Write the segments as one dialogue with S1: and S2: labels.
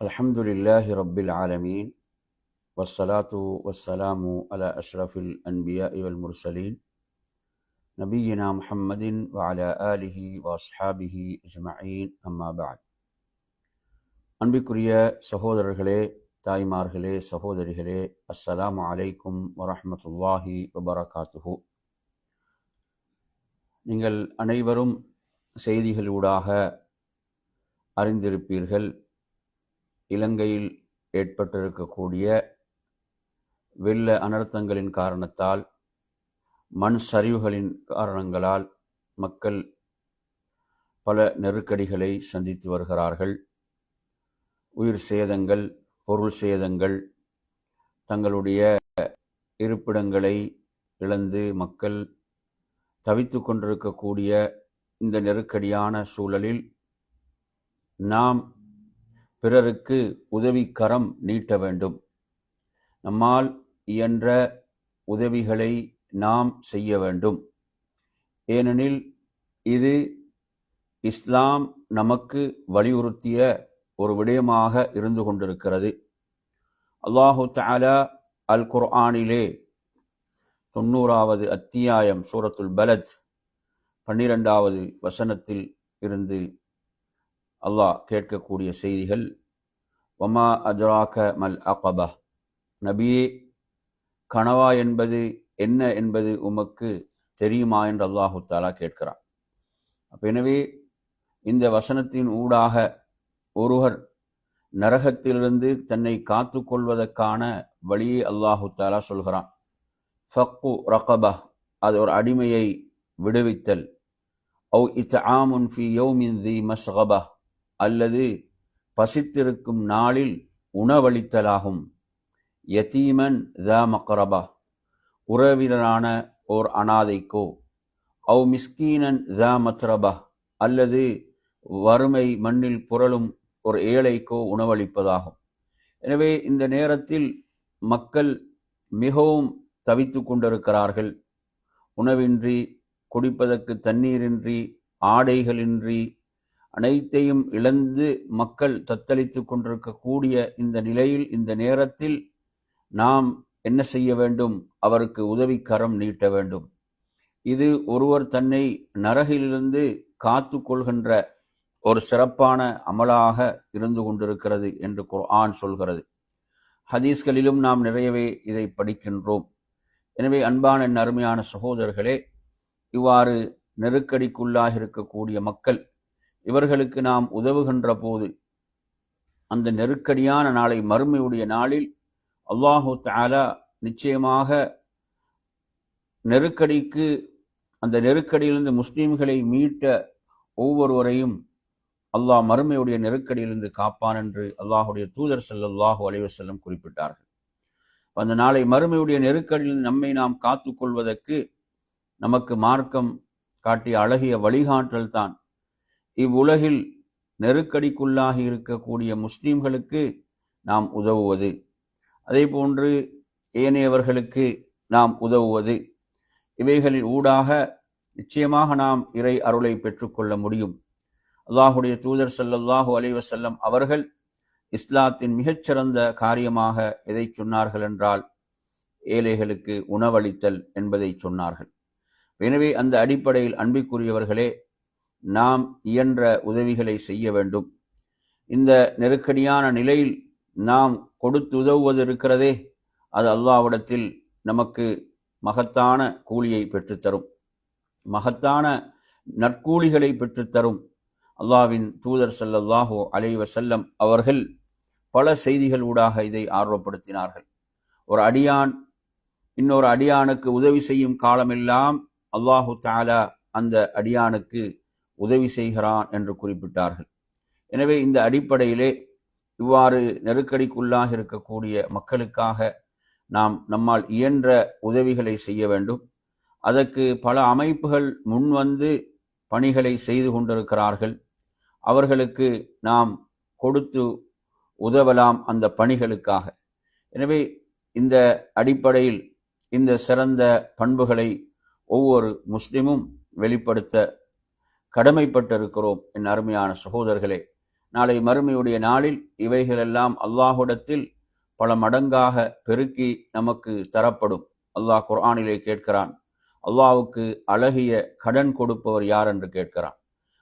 S1: الحمد لله رب العالمين والصلاة والسلام على أشرف الأنبياء والمرسلين نبينا محمد وعلى آله وأصحابه أجمعين أما بعد அன்பிற்குரிய சகோதரர்களே தாய்மார்களே சகோதரிகளே அஸ்ஸலாமு அலைக்கும் வரஹ்மத்துல்லாஹி வபரகாத்துஹு நீங்கள் அனைவரும் செய்திகளூடாக அறிந்திருப்பீர்கள் இலங்கையில் ஏற்பட்டிருக்கக்கூடிய வெள்ள அனர்த்தங்களின் காரணத்தால் மண் சரிவுகளின் காரணங்களால் மக்கள் பல நெருக்கடிகளை சந்தித்து வருகிறார்கள். உயிர் சேதங்கள் பொருள் சேதங்கள் தங்களுடைய இருப்பிடங்களை இழந்து மக்கள் தவித்து கொண்டிருக்கக்கூடிய இந்த நெருக்கடியான சூழலில் நாம் பிறருக்கு உதவிக்கரம் நீட்ட வேண்டும். நம்மால் இயன்ற உதவிகளை நாம் செய்ய வேண்டும். ஏனெனில் இது இஸ்லாம் நமக்கு வலியுறுத்திய ஒரு விடயமாக இருந்து கொண்டிருக்கிறது. அல்லாஹு தாலா அல் குர்ஆனிலே தொண்ணூறாவது அத்தியாயம் சூரத்துல் பலத் பன்னிரெண்டாவது வசனத்தில் இருந்து அல்லாஹ் கேட்கக்கூடிய செய்திகள் ஒமா அஜராக மல் அகபா? நபியே கனவா என்பது என்ன என்பது உமக்கு தெரியுமா? என்று அல்லாஹு தாலா கேட்கிறான். அப்போ எனவே இந்த வசனத்தின் ஊடாக ஒருவர் நரகத்திலிருந்து தன்னை காத்து கொள்வதற்கான வழியை அல்லாஹு தாலா சொல்கிறான். ஃபக்கு ரகபா. அது ஒரு அடிமையை விடுவித்தல். அவு இத் ஆமுன் ஃபி யோமின் தி மஸ்கபா. அல்லது பசித்திருக்கும் நாளில் உணவளித்தலாகும். யதீமன் த மக்ரபா. உறவினரான ஓர் அனாதைக்கோ. அவு மிஸ்கீனன் த மத்ரபா. அல்லது வறுமை மண்ணில் புரளும் ஒரு ஏழைக்கோ உணவளிப்பதாகும். எனவே இந்த நேரத்தில் மக்கள் மிகவும் தவித்து கொண்டிருக்கிறார்கள். உணவின்றி குடிப்பதற்கு தண்ணீரின்றி ஆடைகளின்றி அனைத்தையும் இழந்து மக்கள் தத்தளித்து கொண்டிருக்கக்கூடிய இந்த நிலையில் இந்த நேரத்தில் நாம் என்ன செய்ய வேண்டும்? அவருக்கு உதவிக்கரம் நீட்ட வேண்டும். இது ஒருவர் தன்னை நரகிலிருந்து காத்து கொள்கின்ற ஒரு சிறப்பான அமலாக இருந்து கொண்டிருக்கிறது என்று குர்ஆன் சொல்கிறது. ஹதீஸ்களிலும் நாம் நிறையவே இதை படிக்கின்றோம். எனவே அன்பான என் அருமையான சகோதரர்களே இவ்வாறு நெருக்கடிக்குள்ளாக இருக்கக்கூடிய மக்கள் இவர்களுக்கு நாம் உதவுகின்ற போது அந்த நெருக்கடியான நாளை மறுமையுடைய நாளில் அல்லாஹு தாலா நிச்சயமாக நெருக்கடிக்கு அந்த நெருக்கடியிலிருந்து முஸ்லீம்களை மீட்ட ஒவ்வொருவரையும் அல்லாஹ் மறுமையுடைய நெருக்கடியிலிருந்து காப்பான் என்று அல்லாஹுடைய தூதர் சல்லாஹூ அலைவசல்லம் குறிப்பிட்டார்கள். அந்த நாளை மறுமையுடைய நெருக்கடியில் நம்மை நாம் காத்து கொள்வதற்கு நமக்கு மார்க்கம் காட்டிய அழகிய வழிகாட்டல் தான் இவ்வுலகில் நெருக்கடிக்குள்ளாகி இருக்கக்கூடிய முஸ்லீம்களுக்கு நாம் உதவுவது. அதே போன்று ஏனையவர்களுக்கு நாம் உதவுவது. இவைகளில் ஊடாக நிச்சயமாக நாம் இறை அருளை பெற்றுக்கொள்ள முடியும். அல்லாஹுடைய தூதர் சல்லல்லாஹு அலைவசல்லம் அவர்கள் இஸ்லாத்தின் மிகச்சிறந்த காரியமாக எதை சொன்னார்கள் என்றால் ஏழைகளுக்கு உணவளித்தல் என்பதை சொன்னார்கள். எனவே அந்த அடிப்படையில் அன்பிற்குரியவர்களே நாம் இயன்ற உதவிகளை செய்ய வேண்டும். இந்த நெருக்கடியான நிலையில் நாம் கொடுத்து உதவுவது இருக்கிறதே அது அல்லாவிடத்தில் நமக்கு மகத்தான கூலியை பெற்றுத்தரும். மகத்தான நற்கூலிகளை பெற்றுத்தரும். அல்லாவின் தூதர் சல்லல்லாஹோ அலைவ செல்லம் அவர்கள் பல செய்திகள் ஊடாக இதை ஆர்வப்படுத்தினார்கள். ஒரு அடியான் இன்னொரு அடியானுக்கு உதவி செய்யும் காலமெல்லாம் அல்லாஹு தாலா அந்த அடியானுக்கு உதவி செய்கிறான் என்று குறிப்பிட்டார்கள். எனவே இந்த அடிப்படையிலே இவ்வாறு நெருக்கடிக்குள்ளாக இருக்கக்கூடிய மக்களுக்காக நாம் நம்மால் இயன்ற உதவிகளை செய்ய வேண்டும். அதற்கு பல அமைப்புகள் முன்வந்து பணிகளை செய்து கொண்டிருக்கிறார்கள். அவர்களுக்கு நாம் கொடுத்து உதவலாம் அந்த பணிகளுக்காக. எனவே இந்த அடிப்படையில் இந்த சிறந்த பண்புகளை ஒவ்வொரு முஸ்லிமும் வெளிப்படுத்த கடமைப்பட்டிருக்கிறோம் என் அருமையான சகோதரர்களே. நாளை மறுமையுடைய நாளில் இவைகளெல்லாம் அல்லாஹுடத்தில் பல மடங்காக பெருக்கி நமக்கு தரப்படும். அல்லாஹ் குர்ஆனிலே கேட்கிறான் அல்லாவுக்கு அழகிய கடன் கொடுப்பவர் யார்? என்று கேட்கிறான்.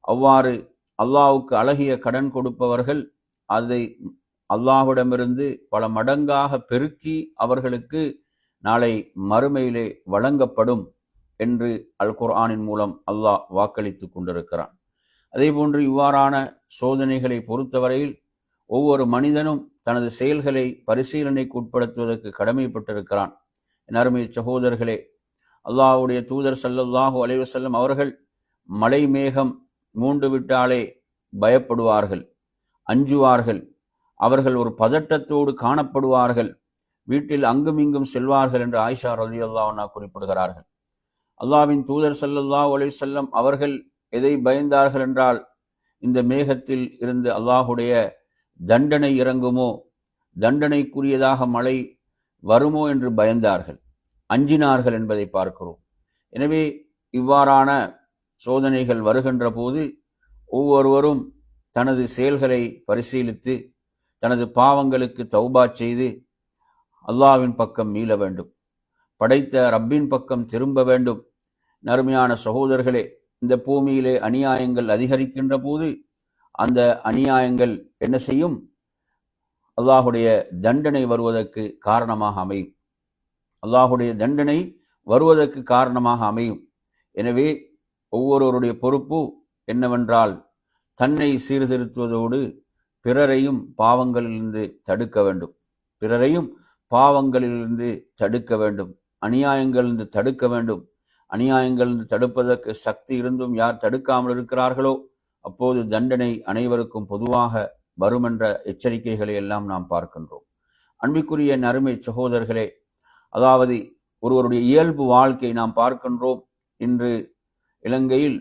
S1: அவ்வாறு அல்லாவுக்கு அழகிய கடன் கொடுப்பவர்கள் அதை அல்லாஹ்விடமிருந்து பல மடங்காக பெருக்கி அவர்களுக்கு நாளை மறுமையிலே வழங்கப்படும். என்று அல் குர்ஆனின் மூலம் அல்லாஹ் வாக்களித்துக் கொண்டிருக்கிறான். அதேபோன்று இவ்வாறான சோதனைகளை பொறுத்தவரையில் ஒவ்வொரு மனிதனும் தனது செயல்களை பரிசீலனைக்கு உட்படுத்துவதற்கு கடமைப்பட்டிருக்கிறான். என் அருமை சகோதரர்களே அல்லாஹ்வுடைய தூதர் ஸல்லல்லாஹு அலைவசல்லம் அவர்கள் மலை மேகம் மூண்டு விட்டாலே பயப்படுவார்கள் அஞ்சுவார்கள். அவர்கள் ஒரு பதட்டத்தோடு காணப்படுவார்கள் வீட்டில் அங்கும் இங்கும் செல்வார்கள் என்று ஆயிஷா ரலியல்லாஹு அன்ஹா குறிப்பிடுகிறார்கள். அல்லாஹ்வின் தூதர் சல்லல்லா அலைஹி செல்லம் அவர்கள் எதை பயந்தார்கள் என்றால் இந்த மேகத்தில் இருந்து அல்லாஹுடைய தண்டனை இறங்குமோ தண்டனைக்குரியதாக மழை வருமோ என்று பயந்தார்கள் அஞ்சினார்கள் என்பதை பார்க்கிறோம். எனவே இவ்வாறான சோதனைகள் வருகின்ற போது ஒவ்வொருவரும் தனது செயல்களை பரிசீலித்து தனது பாவங்களுக்கு தௌபா செய்து அல்லாவின் பக்கம் மீள வேண்டும். படைத்த ரப்பின் பக்கம் திரும்ப வேண்டும். நறுமையான சகோதரர்களே இந்த பூமியிலே அநியாயங்கள் அதிகரிக்கின்ற போது அந்த அநியாயங்கள் என்ன செய்யும்? அல்லாஹுடைய தண்டனை வருவதற்கு காரணமாக அமையும். அல்லாஹுடைய தண்டனை வருவதற்கு காரணமாக அமையும். எனவே ஒவ்வொருவருடைய பொறுப்பு என்னவென்றால் தன்னை சீர்திருத்துவதோடு பிறரையும் பாவங்களிலிருந்து தடுக்க வேண்டும். பிறரையும் பாவங்களிலிருந்து தடுக்க வேண்டும். அநியாயங்களிலிருந்து தடுக்க வேண்டும். அநியாயங்கள் தடுப்பதற்கு சக்தி இருந்தும் யார் தடுக்காமல் இருக்கிறார்களோ அப்போது தண்டனை அனைவருக்கும் பொதுவாக வருமென்ற எச்சரிக்கைகளை எல்லாம் நாம் பார்க்கின்றோம். அன்பிற்குரிய நறுமை சகோதரர்களே அதாவது ஒருவருடைய இயல்பு வாழ்க்கை நாம் பார்க்கின்றோம். இன்று இலங்கையில்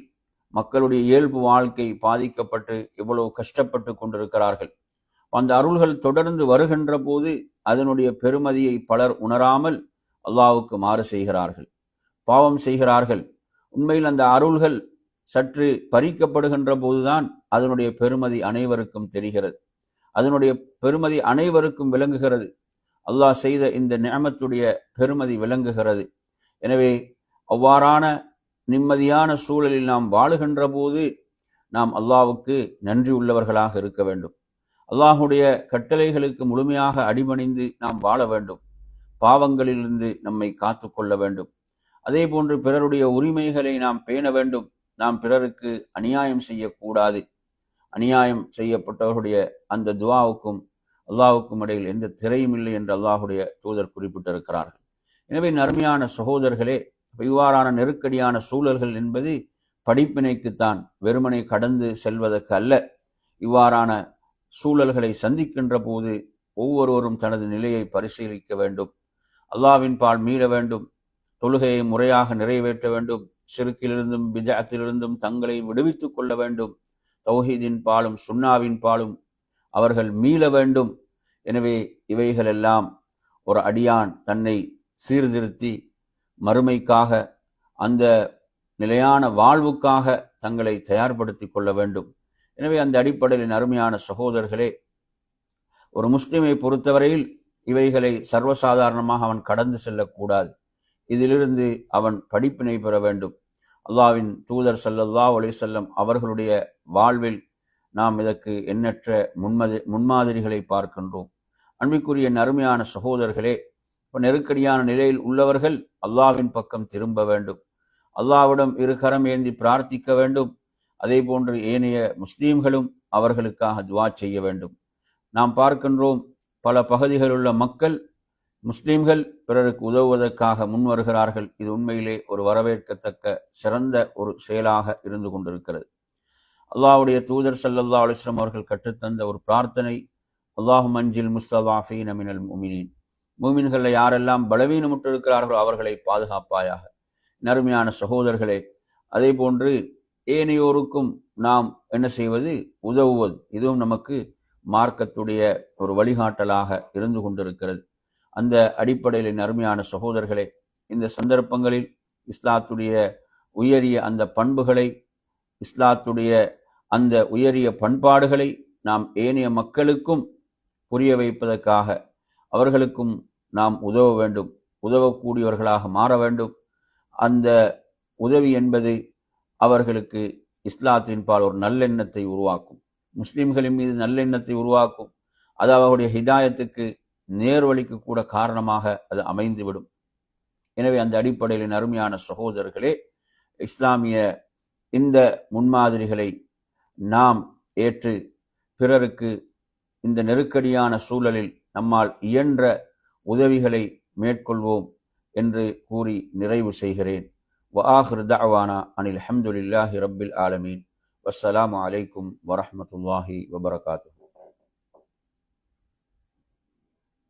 S1: மக்களுடைய இயல்பு வாழ்க்கை பாதிக்கப்பட்டு இவ்வளவு கஷ்டப்பட்டு கொண்டிருக்கிறார்கள். அந்த அருள்கள் தொடர்ந்து வருகின்ற போது அதனுடைய பெருமதியை பலர் உணராமல் அல்லாவுக்கு மாறு செய்கிறார்கள். பாவம் செய்கிறார்கள். உண்மையில் அந்த அருள்கள் சற்று பறிக்கப்படுகின்ற போதுதான் அதனுடைய பெருமதி அனைவருக்கும் தெரிகிறது. அதனுடைய பெருமதி அனைவருக்கும் விளங்குகிறது. அல்லாஹ் செய்த இந்த நியமத்துடைய பெருமதி விளங்குகிறது. எனவே அவ்வாறான நிம்மதியான சூழலில் நாம் வாழுகின்ற போது நாம் அல்லாவுக்கு நன்றி உள்ளவர்களாக இருக்க வேண்டும். அல்லாஹுடைய கட்டளைகளுக்கு முழுமையாக அடிபணிந்து நாம் வாழ வேண்டும். பாவங்களிலிருந்து நம்மை காத்து கொள்ள வேண்டும். அதே போன்று பிறருடைய உரிமைகளை நாம் பேண வேண்டும். நாம் பிறருக்கு அநியாயம் செய்யக்கூடாது. அநியாயம் செய்யப்பட்டவர்களுடைய அந்த துவாவுக்கும் அல்லாவுக்கும் இடையில் எந்த திரையும் இல்லை என்று அல்லாஹுடைய தூதர் குறிப்பிட்டிருக்கிறார்கள். எனவே நர்மையான சகோதரர்களே இவ்வாறான நெருக்கடியான சூழல்கள் என்பது படிப்பினைக்குத்தான் வெறுமனை கடந்து செல்வதற்கு அல்ல. இவ்வாறான சூழல்களை சந்திக்கின்ற போது ஒவ்வொருவரும் தனது நிலையை பரிசீலிக்க வேண்டும். அல்லாவின் பால் மீள வேண்டும். தொழுகையை முறையாக நிறைவேற்ற வேண்டும். சிறுக்கிலிருந்தும் பிஜாத்திலிருந்தும் தங்களை விடுவித்துக் கொள்ள வேண்டும். தௌஹீதின் பாலும் சுன்னாவின் பாலும் அவர்கள் மீள வேண்டும். எனவே இவைகளெல்லாம் ஒரு அடியான் தன்னை சீர்திருத்தி மறுமைக்காக அந்த நிலையான வாழ்வுக்காக தங்களை தயார்படுத்திக் கொள்ள வேண்டும். எனவே அந்த அடிப்படையில் அருமையான சகோதரர்களே ஒரு முஸ்லிமை பொறுத்தவரையில் இவைகளை சர்வசாதாரணமாக அவன் கடந்து செல்லக்கூடாது. இதிலிருந்து அவன் படிப்பினை பெற வேண்டும். அல்லாவின் தூதர் சல்லல்லா அலிசல்லம் அவர்களுடைய வாழ்வில் நாம் இதற்கு எண்ணற்ற முன்மதி முன்மாதிரிகளை பார்க்கின்றோம். அன்பிற்குரிய நறுமையான சகோதரர்களே இப்போ நெருக்கடியான நிலையில் உள்ளவர்கள் அல்லாவின் பக்கம் திரும்ப வேண்டும். அல்லாவிடம் இரு கரம் ஏந்தி பிரார்த்திக்க வேண்டும். அதே போன்று ஏனைய முஸ்லீம்களும் அவர்களுக்காக துவா செய்ய வேண்டும். நாம் பார்க்கின்றோம் பல பகுதிகளில் உள்ள மக்கள் முஸ்லீம்கள் பிறருக்கு உதவுவதற்காக முன் வருகிறார்கள் இது உண்மையிலே ஒரு வரவேற்கத்தக்க சிறந்த ஒரு செயலாக இருந்து கொண்டிருக்கிறது. அல்லாஹுடைய தூதர் சல்லல்லா அலிஸ்லாம் அவர்கள் கற்றுத்தந்த ஒரு பிரார்த்தனை அல்லாஹு மஞ்சில் முஸ்தலாஃபீன் அமினல் முமினின். மூமின்களில் யாரெல்லாம் பலவீனமுற்று இருக்கிறார்களோ அவர்களை பாதுகாப்பாயாக. நறுமையான சகோதரர்களே அதே போன்று ஏனையோருக்கும் நாம் என்ன செய்வது? உதவுவது. இதுவும் நமக்கு மார்க்கத்துடைய ஒரு வழிகாட்டலாக இருந்து கொண்டிருக்கிறது. அந்த அடிப்படையில் அருமையான சகோதரர்களே இந்த சந்தர்ப்பங்களில் இஸ்லாத்துடைய உயரிய அந்த பண்புகளை இஸ்லாத்துடைய அந்த உயரிய பண்பாடுகளை நாம் ஏனைய மக்களுக்கும் புரிய வைப்பதற்காக அவர்களுக்கும் நாம் உதவ வேண்டும் உதவக்கூடியவர்களாக மாற வேண்டும். அந்த உதவி என்பது அவர்களுக்கு இஸ்லாத்தின் பால் ஒரு நல்லெண்ணத்தை உருவாக்கும். முஸ்லிம்களின் மீது நல்லெண்ணத்தை உருவாக்கும். அது அவர்களுடைய ஹிதாயத்துக்கு நேர்வழிக்கு கூட காரணமாக அது அமைந்துவிடும் எனவே அந்த அடிப்படையில் அருமையான சகோதரர்களே இஸ்லாமிய இந்த முன்மாதிரிகளை நாம் ஏற்று பிறருக்கு இந்த நெருக்கடியான சூழலில் நம்மால் இயன்ற உதவிகளை மேற்கொள்வோம் என்று கூறி நிறைவு செய்கிறேன் وآخر دعوانا أن الحمد لله رب العالمين والسلام عليكم ورحمة الله وبركاته